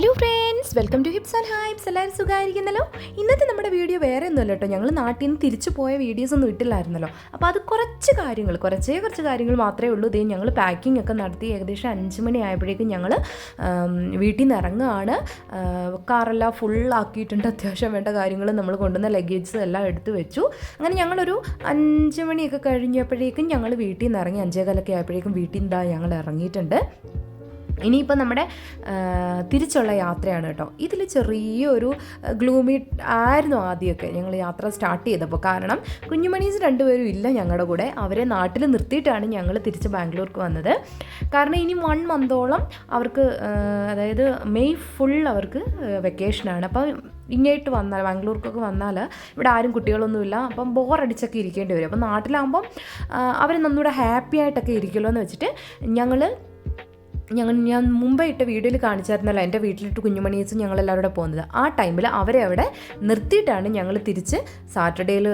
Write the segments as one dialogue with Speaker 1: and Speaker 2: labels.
Speaker 1: Hello friends welcome to hips and hypes എല്ലാവരും സുഖമായിരിക്കുന്നല്ലോ? ഇന്നത്തെ നമ്മുടെ വീഡിയോ വേറെ ഒന്നുമല്ല കേട്ടോ. ഞങ്ങൾ നാട്ടിൽ നിന്ന് തിരിച്ചു പോയ വീഡിയോസ് ഒന്നും ഇട്ടില്ലായിരുന്നല്ലോ. അപ്പോൾ അത് കുറച്ച് കാര്യങ്ങൾ കുറച്ചേ കുറച്ച് കാര്യങ്ങൾ മാത്രമേ ഉള്ളൂ. ഇതേ ഞങ്ങൾ പാക്കിംഗ് ഒക്കെ നടത്തി ഏകദേശം അഞ്ച് മണി ആയപ്പോഴേക്കും ഞങ്ങൾ വീട്ടിൽ നിന്ന് ഇറങ്ങുകയാണ്. കാറെല്ലാം ഫുള്ളാക്കിയിട്ടുണ്ട് അത്യാവശ്യം വേണ്ട കാര്യങ്ങൾ നമ്മൾ കൊണ്ടുവന്ന ലഗേജസ് എല്ലാം എടുത്തു വെച്ചു. അങ്ങനെ ഞങ്ങളൊരു അഞ്ച് മണിയൊക്കെ കഴിഞ്ഞപ്പോഴേക്കും ഞങ്ങൾ വീട്ടിൽ നിന്ന് ഇറങ്ങി അഞ്ചേകാലൊക്കെ ആയപ്പോഴേക്കും വീട്ടിൽ നിന്ന് ഞങ്ങൾ ഇറങ്ങിയിട്ടുണ്ട്. ഇനിയിപ്പോൾ നമ്മുടെ തിരിച്ചുള്ള യാത്രയാണ് കേട്ടോ. ഇതിൽ ചെറിയൊരു ഗ്ലൂമി ആയിരുന്നു ആദ്യമൊക്കെ ഞങ്ങൾ യാത്ര സ്റ്റാർട്ട് ചെയ്തപ്പോൾ കാരണം കുഞ്ഞുമണീസ് രണ്ടുപേരും ഇല്ല ഞങ്ങളുടെ കൂടെ. അവരെ നാട്ടിൽ നിർത്തിയിട്ടാണ് ഞങ്ങൾ തിരിച്ച് ബാംഗ്ലൂർക്ക് വന്നത്. കാരണം ഇനി വൺ മന്തോളം അവർക്ക് അതായത് മെയ് ഫുൾ അവർക്ക് വെക്കേഷനാണ് അപ്പം ഇങ്ങോട്ട് വന്നാൽ ബാംഗ്ലൂർക്കൊക്കെ വന്നാൽ ഇവിടെ ആരും കുട്ടികളൊന്നുമില്ല അപ്പം ബോറടിച്ചൊക്കെ ഇരിക്കേണ്ടി വരും. അപ്പം നാട്ടിലാകുമ്പം അവർ നന്നൂടെ ഹാപ്പി ആയിട്ടൊക്കെ ഇരിക്കുമല്ലോ എന്ന് വെച്ചിട്ട് ഞങ്ങൾ ഞങ്ങൾ ഞാൻ മുമ്പേ ഇട്ട വീഡിയോയിൽ കാണിച്ചായിരുന്നല്ലോ എന്റെ വീട്ടിലിട്ട് കുഞ്ഞുമണീസ് ഞങ്ങൾ എല്ലാവരും കൂടെ പോകുന്നത്. ആ ടൈമിൽ അവരെ അവിടെ നിർത്തിയിട്ടാണ് ഞങ്ങൾ തിരിച്ച് സാറ്റർഡേയിൽ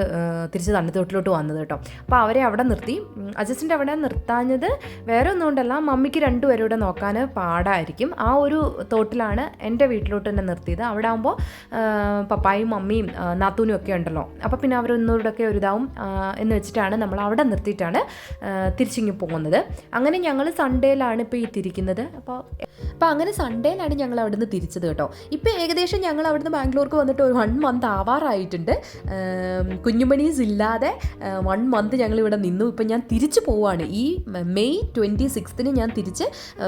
Speaker 1: തിരിച്ച് തണ്ണിത്തോട്ടിലോട്ട് വന്നത് കേട്ടോ. അപ്പോൾ അവരെ അവിടെ നിർത്തി. അജസ്റ്റിന്റെ അവിടെ നിർത്താഞ്ഞത് വേറെ ഒന്നുകൊണ്ടല്ല മമ്മിക്ക് രണ്ടുപേരും ഇവിടെ നോക്കാൻ പാടായിരിക്കും. ആ ഒരു തോട്ടിലാണ് എന്റെ വീട്ടിലോട്ട് തന്നെ നിർത്തിയത്. അവിടെ ആകുമ്പോൾ പപ്പായും മമ്മിയും നാത്തൂനും ഒക്കെ ഉണ്ടല്ലോ. അപ്പോൾ പിന്നെ അവരൊന്നുകൂടെയൊക്കെ ഒരു എന്ന് വെച്ചിട്ടാണ് നമ്മൾ അവിടെ നിർത്തിയിട്ടാണ് തിരിച്ചിങ്ങി പോകുന്നത്. അങ്ങനെ ഞങ്ങൾ സൺഡേയിലാണ് ഇപ്പോൾ ഈ തിരിക്കുന്നത്. അപ്പോൾ അപ്പോൾ അങ്ങനെ സൺഡേയിലാണ് ഞങ്ങൾ അവിടുന്ന് തിരിച്ചത് കേട്ടോ. ഇപ്പോൾ ഏകദേശം ഞങ്ങൾ അവിടുന്ന് ബാംഗ്ലൂർക്ക് വന്നിട്ട് ഒരു വൺ മന്ത് ആവാറായിട്ടുണ്ട്. കുഞ്ഞുമണീസ് ഇല്ലാതെ വൺ മന്ത് ഞങ്ങൾ ഇവിടെ നിന്നു. ഇപ്പം ഞാൻ തിരിച്ചു പോവാണ്. ഈ മെയ് ട്വന്റി സിക്സ്തിന് ഞാൻ തിരിച്ച്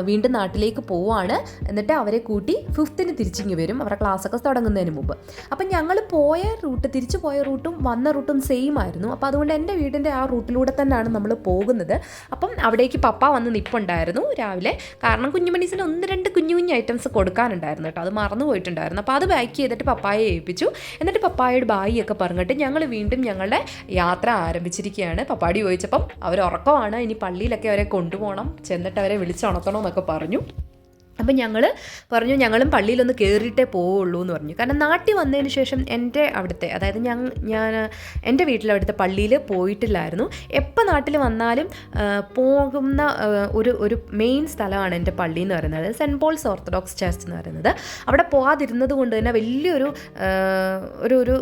Speaker 1: വീണ്ടും നാട്ടിലേക്ക് പോവാണ്. എന്നിട്ട് അവരെ കൂട്ടി ഫിഫ്ത്തിന് തിരിച്ചിങ്ങി വരും. അവരുടെ ക്ലാസ്സൊക്കെ തുടങ്ങുന്നതിന് മുമ്പ്. അപ്പം ഞങ്ങൾ പോയ റൂട്ട് തിരിച്ചു പോയ റൂട്ടും വന്ന റൂട്ടും സെയിം ആയിരുന്നു. അപ്പോൾ അതുകൊണ്ട് എന്റെ വീടിന്റെ ആ റൂട്ടിലൂടെ തന്നെയാണ് നമ്മൾ പോകുന്നത്. അപ്പം അവിടേക്ക് പപ്പ വന്ന് നിപ്പുണ്ടായിരുന്നു രാവിലെ. കാരണം കുഞ്ഞുമണീസിന് ഒന്ന് രണ്ട് കുഞ്ഞു കുഞ്ഞു ഐറ്റംസ് കൊടുക്കാനുണ്ടായിരുന്നു കേട്ടോ. അത് മറന്നു പോയിട്ടുണ്ടായിരുന്നു. അപ്പോൾ അത് പാക്ക് ചെയ്തിട്ട് പപ്പായെ ഏൽപ്പിച്ചു. എന്നിട്ട് പപ്പായോട് ബായി പറഞ്ഞിട്ട് ഞങ്ങൾ വീണ്ടും ഞങ്ങളുടെ യാത്ര ആരംഭിച്ചിരിക്കുകയാണ്. പപ്പാടി ചോദിച്ചപ്പം അവർ ഉറക്കമാണ്. ഇനി പള്ളിയിലൊക്കെ അവരെ കൊണ്ടുപോകണം. ചെന്നിട്ട് അവരെ വിളിച്ചുണർത്തണം എന്നൊക്കെ പറഞ്ഞു. അപ്പം ഞങ്ങൾ പറഞ്ഞു ഞങ്ങളും പള്ളിയിലൊന്ന് കയറിയിട്ടേ പോവുള്ളൂ എന്ന് പറഞ്ഞു. കാരണം നാട്ടിൽ വന്നതിന് ശേഷം എന്റെ അവിടുത്തെ അതായത് ഞാൻ ഞാൻ എന്റെ വീട്ടിൽ അവിടുത്തെ പള്ളിയിൽ പോയിട്ടില്ലായിരുന്നു. എപ്പോൾ നാട്ടിൽ വന്നാലും പോകുന്ന ഒരു ഒരു മെയിൻ സ്ഥലമാണ് എന്റെ പള്ളി എന്ന് പറയുന്നത്. സെന്റ് പോൾസ് ഓർത്തഡോക്സ് ചർച്ച് എന്ന് പറയുന്നത്. അവിടെ പോകാതിരുന്നത് കൊണ്ട് തന്നെ വലിയൊരു ഒരു ഒരു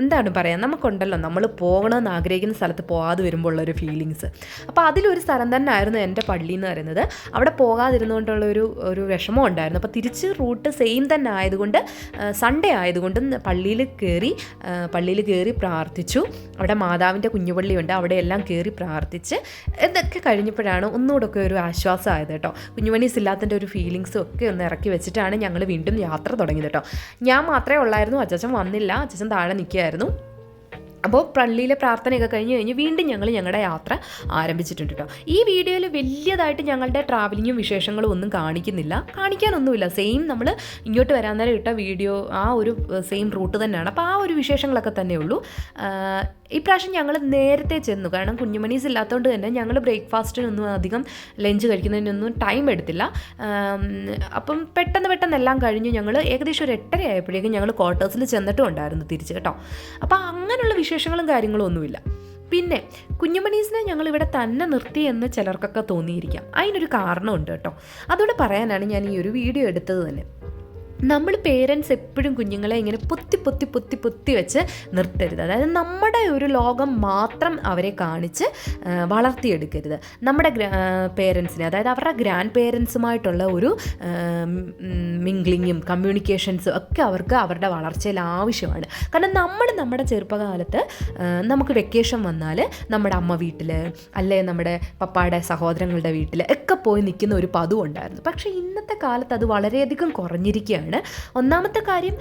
Speaker 1: എന്താണ് പറയുക നമുക്കുണ്ടല്ലോ നമ്മൾ പോകണമെന്ന് ആഗ്രഹിക്കുന്ന സ്ഥലത്ത് പോകാതെ വരുമ്പോൾ ഉള്ളൊരു ഫീലിങ്സ് അപ്പോൾ അതിലൊരു സ്ഥലം തന്നെ ആയിരുന്നു എന്റെ പള്ളി എന്ന് പറയുന്നത്. അവിടെ പോകാതിരുന്നുകൊണ്ടുള്ള ഒരു ഒരു വിഷമം ഉണ്ടായിരുന്നു. അപ്പോൾ തിരിച്ച് റൂട്ട് സെയിം തന്നെ ആയതുകൊണ്ട് സൺഡേ ആയതുകൊണ്ട് പള്ളിയിൽ കയറി പള്ളിയിൽ കയറി പ്രാർത്ഥിച്ചു. അവിടെ മാതാവിന്റെ കുഞ്ഞുപള്ളിയുണ്ട്. അവിടെ എല്ലാം കയറി പ്രാർത്ഥിച്ച് ഇതൊക്കെ കഴിഞ്ഞപ്പോഴാണ് ഒന്നുകൂടെ ഒരു ആശ്വാസമായത് കേട്ടോ. കുഞ്ഞുമണീസ് ഇല്ലാത്തതിന്റെ ഒരു ഫീലിങ്സും ഒക്കെ ഒന്ന് ഇറക്കി വെച്ചിട്ടാണ് ഞങ്ങൾ വീണ്ടും യാത്ര തുടങ്ങിയത് കേട്ടോ. ഞാൻ മാത്രമേ ഉള്ളായിരുന്നു. അച്ഛൻ വന്നില്ല. അച്ഛൻ താഴെ നിൽക്കുകയായിരുന്നു അപ്പോൾ പള്ളിയിലെ പ്രാർത്ഥനയൊക്കെ കഴിഞ്ഞ് കഴിഞ്ഞ് വീണ്ടും ഞങ്ങൾ ഞങ്ങളുടെ യാത്ര ആരംഭിച്ചിട്ടുണ്ട് കേട്ടോ. ഈ വീഡിയോയിൽ വലിയതായിട്ട് ഞങ്ങളുടെ ട്രാവലിങ്ങും വിശേഷങ്ങളും ഒന്നും കാണിക്കുന്നില്ല. കാണിക്കാനൊന്നുമില്ല. സെയിം നമ്മൾ ഇങ്ങോട്ട് വരാൻ നേരം ഇട്ട വീഡിയോ ആ ഒരു സെയിം റൂട്ട് തന്നെയാണ്. അപ്പോൾ ആ ഒരു വിശേഷങ്ങളൊക്കെ തന്നെ ഉള്ളൂ ആഹ് ഇപ്രാവശ്യം ഞങ്ങൾ നേരത്തെ ചെന്നു. കാരണം കുഞ്ഞുമണീസ് ഇല്ലാത്തതുകൊണ്ട് തന്നെ ഞങ്ങൾ ബ്രേക്ക്ഫാസ്റ്റിനൊന്നും അധികം ലഞ്ച് കഴിക്കുന്നതിനൊന്നും ടൈം എടുത്തില്ല. അപ്പം പെട്ടെന്ന് പെട്ടെന്ന് എല്ലാം കഴിഞ്ഞ്. ഞങ്ങൾ ഏകദേശം ഒരു എട്ടര ആയപ്പോഴേക്കും ഞങ്ങൾ ക്വാർട്ടേഴ്സിൽ ചെന്നിട്ടും ഉണ്ടായിരുന്നു തിരിച്ച് കേട്ടോ. അപ്പോൾ അങ്ങനെയുള്ള വിശേഷങ്ങളും കാര്യങ്ങളും ഒന്നുമില്ല. പിന്നെ കുഞ്ഞുമണീസിനെ ഞങ്ങൾ ഇവിടെ തന്നെ നിർത്തി എന്ന് ചിലർക്കൊക്കെ തോന്നിയിരിക്കാം. അതിനൊരു കാരണമുണ്ട് കേട്ടോ. അതോടെ പറയാനാണ് ഞാൻ ഈ ഒരു വീഡിയോ എടുത്തത് തന്നെ. നമ്മൾ പേരൻസ് എപ്പോഴും കുഞ്ഞുങ്ങളെ ഇങ്ങനെ പൊത്തി പൊത്തി പൊത്തി പൊത്തി വെച്ച് നിർത്തരുത്. അതായത് നമ്മുടെ ഒരു ലോകം മാത്രം അവരെ കാണിച്ച് വളർത്തിയെടുക്കരുത്. നമ്മുടെ പേരൻസിനെ അതായത് അവരുടെ ഗ്രാൻഡ് പേരൻസുമായിട്ടുള്ള ഒരു മിംഗ്ലിങ്ങും കമ്മ്യൂണിക്കേഷൻസും ഒക്കെ അവർക്ക് അവരുടെ വളർച്ചയിൽ ആവശ്യമാണ്. കാരണം നമ്മൾ നമ്മുടെ ചെറുപ്പകാലത്ത് നമുക്ക് വെക്കേഷൻ വന്നാൽ നമ്മുടെ അമ്മ വീട്ടിൽ അല്ലെ നമ്മുടെ പപ്പായുടെ സഹോദരങ്ങളുടെ വീട്ടിൽ ഒക്കെ പോയി നിൽക്കുന്ന ഒരു പതിവുണ്ടായിരുന്നു. പക്ഷേ ഇന്നത്തെ കാലത്ത് അത് വളരെയധികം കുറഞ്ഞിരിക്കുകയാണ്. ഒന്നാമത്തെ കാര്യം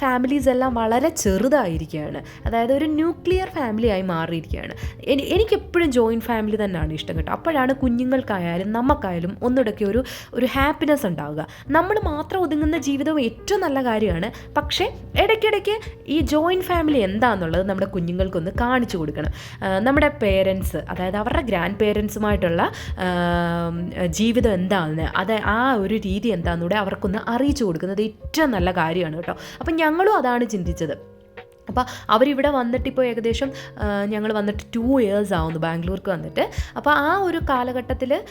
Speaker 1: ഫാമിലീസ് എല്ലാം വളരെ ചെറുതായിരിക്കുകയാണ്. അതായത് ഒരു ന്യൂക്ലിയർ ഫാമിലി ആയി മാറിയിരിക്കുകയാണ്. എനി എനിക്കെപ്പോഴും ജോയിന്റ് ഫാമിലി തന്നെയാണ് ഇഷ്ടം കേട്ടോ. അപ്പോഴാണ് കുഞ്ഞുങ്ങൾക്കായാലും നമുക്കായാലും ഒന്നുകൂടെയൊക്കെ ഒരു ഒരു ഹാപ്പിനെസ് ഉണ്ടാവുക. നമ്മൾ മാത്രം ഒതുങ്ങുന്ന ജീവിതവും ഏറ്റവും നല്ല കാര്യമാണ്. പക്ഷേ ഇടയ്ക്കിടയ്ക്ക് ഈ ജോയിന്റ് ഫാമിലി എന്താണെന്നുള്ളത് നമ്മുടെ കുഞ്ഞുങ്ങൾക്കൊന്ന് കാണിച്ചു കൊടുക്കണം. നമ്മുടെ പേരൻസ് അതായത് അവരുടെ ഗ്രാൻഡ് പേരൻസുമായിട്ടുള്ള ജീവിതം എന്താണെന്ന് അത് ആ ഒരു രീതി എന്താണെന്നൂടെ അവർക്കൊന്ന് അറിയിച്ചു കൊടുക്കുന്നത് ഏറ്റവും നല്ല കാര്യമാണ് കേട്ടോ. അപ്പം ഞങ്ങളും അതാണ് ചിന്തിച്ചത്. അപ്പോൾ അവരിവിടെ വന്നിട്ട് ഇപ്പോൾ ഏകദേശം ഞങ്ങൾ വന്നിട്ട് ടു ഇയേഴ്സ് ആവുന്നു ബാംഗ്ലൂർക്ക് വന്നിട്ട്. അപ്പോൾ ആ ഒരു കാലഘട്ടത്തിൽ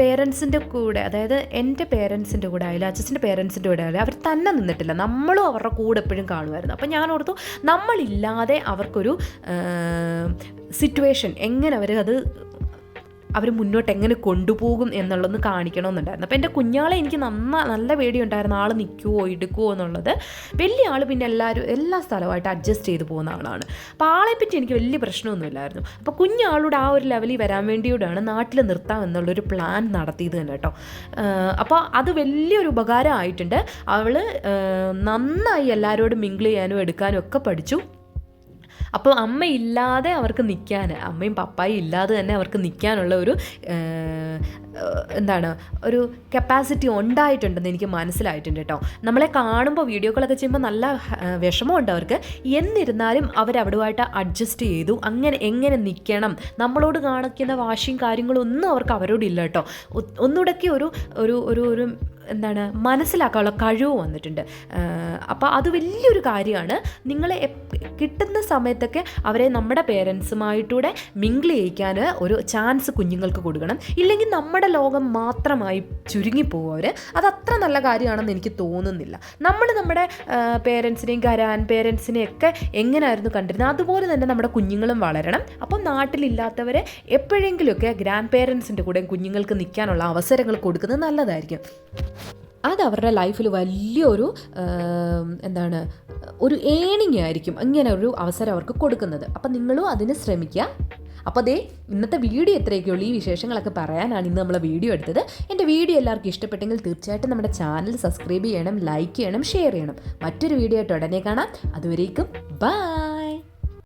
Speaker 1: പേരൻസിന്റെ കൂടെ അതായത് എന്റെ പേരൻസിന്റെ കൂടെ ആയാലും അച്ഛന്റെ പേരൻസിന്റെ കൂടെ ആയാലും അവർ തന്നെ നിന്നിട്ടില്ല. നമ്മളും അവരുടെ കൂടെ എപ്പോഴും കാണുമായിരുന്നു. അപ്പോൾ ഞാൻ ഓർത്തു നമ്മളില്ലാതെ അവർക്കൊരു സിറ്റുവേഷൻ എങ്ങനെ അവർ അത് അവർ മുന്നോട്ട് എങ്ങനെ കൊണ്ടുപോകും എന്നുള്ളതൊന്ന് കാണിക്കണമെന്നുണ്ടായിരുന്നു. അപ്പോൾ എന്റെ കുഞ്ഞാളെ എനിക്ക് നന്ന നല്ല പേടിയുണ്ടായിരുന്നു. ആൾ നിൽക്കുമോ എടുക്കുമോ എന്നുള്ളത്. വലിയ ആൾ പിന്നെ എല്ലാവരും എല്ലാ സ്ഥലമായിട്ട് അഡ്ജസ്റ്റ് ചെയ്ത് പോകുന്ന ആളാണ്. അപ്പോൾ ആളെപ്പറ്റി എനിക്ക് വലിയ പ്രശ്നമൊന്നുമില്ലായിരുന്നു അപ്പോൾ കുഞ്ഞാളോട് ആ ഒരു ലെവലിൽ വരാൻ വേണ്ടിയോടാണ് നാട്ടിൽ നിർത്താം എന്നുള്ളൊരു പ്ലാൻ നടത്തിയത് തന്നെ കേട്ടോ. അപ്പോൾ അത് വലിയൊരു ഉപകാരമായിട്ടുണ്ട്. അവൾ നന്നായി എല്ലാവരോടും മിങ്കിൾ ചെയ്യാനും എടുക്കാനും ഒക്കെ പഠിച്ചു. അപ്പോൾ അമ്മ ഇല്ലാതെ അവർക്ക് നിൽക്കാൻ അമ്മയും പപ്പായും ഇല്ലാതെ തന്നെ അവർക്ക് നിൽക്കാനുള്ള ഒരു എന്താണ് ഒരു കപ്പാസിറ്റി ഉണ്ടായിട്ടുണ്ടെന്ന് എനിക്ക് മനസ്സിലായിട്ടുണ്ട് കേട്ടോ. നമ്മളെ കാണുമ്പോൾ വീഡിയോകളൊക്കെ ചെയ്യുമ്പോൾ നല്ല വിഷമമുണ്ട് അവർക്ക്. എന്നിരുന്നാലും അവർ അവരവിടുമായിട്ട് അഡ്ജസ്റ്റ് ചെയ്തു. അങ്ങനെ എങ്ങനെ നിൽക്കണം? നമ്മളോട് കാണിക്കുന്ന വാശിയും കാര്യങ്ങളും ഒന്നും അവർക്ക് അവരോടില്ല കേട്ടോ. ഒന്നുകൂടെയൊക്കെ ഒരു ഒരു ഒരു എന്താണ് മനസ്സിലാക്കാനുള്ള കഴിവ് വന്നിട്ടുണ്ട്. അപ്പോൾ അത് വലിയൊരു കാര്യമാണ്. നിങ്ങളെ കിട്ടുന്ന സമയത്തൊക്കെ അവരെ നമ്മുടെ പേരൻസുമായിട്ടൂടെ മിങ്കിൾ ചെയ്യിക്കാൻ ഒരു ചാൻസ് കുഞ്ഞുങ്ങൾക്ക് കൊടുക്കണം. ഇല്ലെങ്കിൽ നമ്മുടെ ലോകം മാത്രമായി ചുരുങ്ങിപ്പോകും അവർ അത് അത്ര നല്ല കാര്യമാണെന്ന് എനിക്ക് തോന്നുന്നില്ല. നമ്മൾ നമ്മുടെ പേരൻസിനെയും ഗ്രാൻഡ് പേരൻസിനെയും ഒക്കെ എങ്ങനെയായിരുന്നു കണ്ടിരുന്നത്? അതുപോലെ തന്നെ നമ്മുടെ കുഞ്ഞുങ്ങളും വളരണം. അപ്പം നാട്ടിലില്ലാത്തവരെ എപ്പോഴെങ്കിലുമൊക്കെ ഗ്രാൻഡ് പേരൻസിന്റെ കൂടെ കുഞ്ഞുങ്ങൾക്ക് നിൽക്കാനുള്ള അവസരങ്ങൾ കൊടുക്കുന്നത് നല്ലതായിരിക്കും. അത് അവരുടെ ലൈഫിൽ വലിയൊരു എന്താണ് ഒരു ഏണിംഗ് ആയിരിക്കും. അങ്ങനെ ഒരു അവസരം അവർക്ക് കൊടുക്കുന്നത്. അപ്പം നിങ്ങളും അതിന് ശ്രമിക്കുക. അപ്പോൾ അതേ ഇന്നത്തെ വീഡിയോ ഇത്രയൊക്കെയുള്ളൂ ഈ വിശേഷങ്ങളൊക്കെ പറയാനാണ് ഇന്ന് നമ്മൾ വീഡിയോ എടുത്തത്. എന്റെ വീഡിയോ എല്ലാവർക്കും ഇഷ്ടപ്പെട്ടെങ്കിൽ തീർച്ചയായിട്ടും നമ്മുടെ ചാനൽ സബ്സ്ക്രൈബ് ചെയ്യണം ലൈക്ക് ചെയ്യണം ഷെയർ ചെയ്യണം. മറ്റൊരു വീഡിയോ ആയിട്ട് ഉടനെ കാണാം. അതുവരേക്കും ബൈ.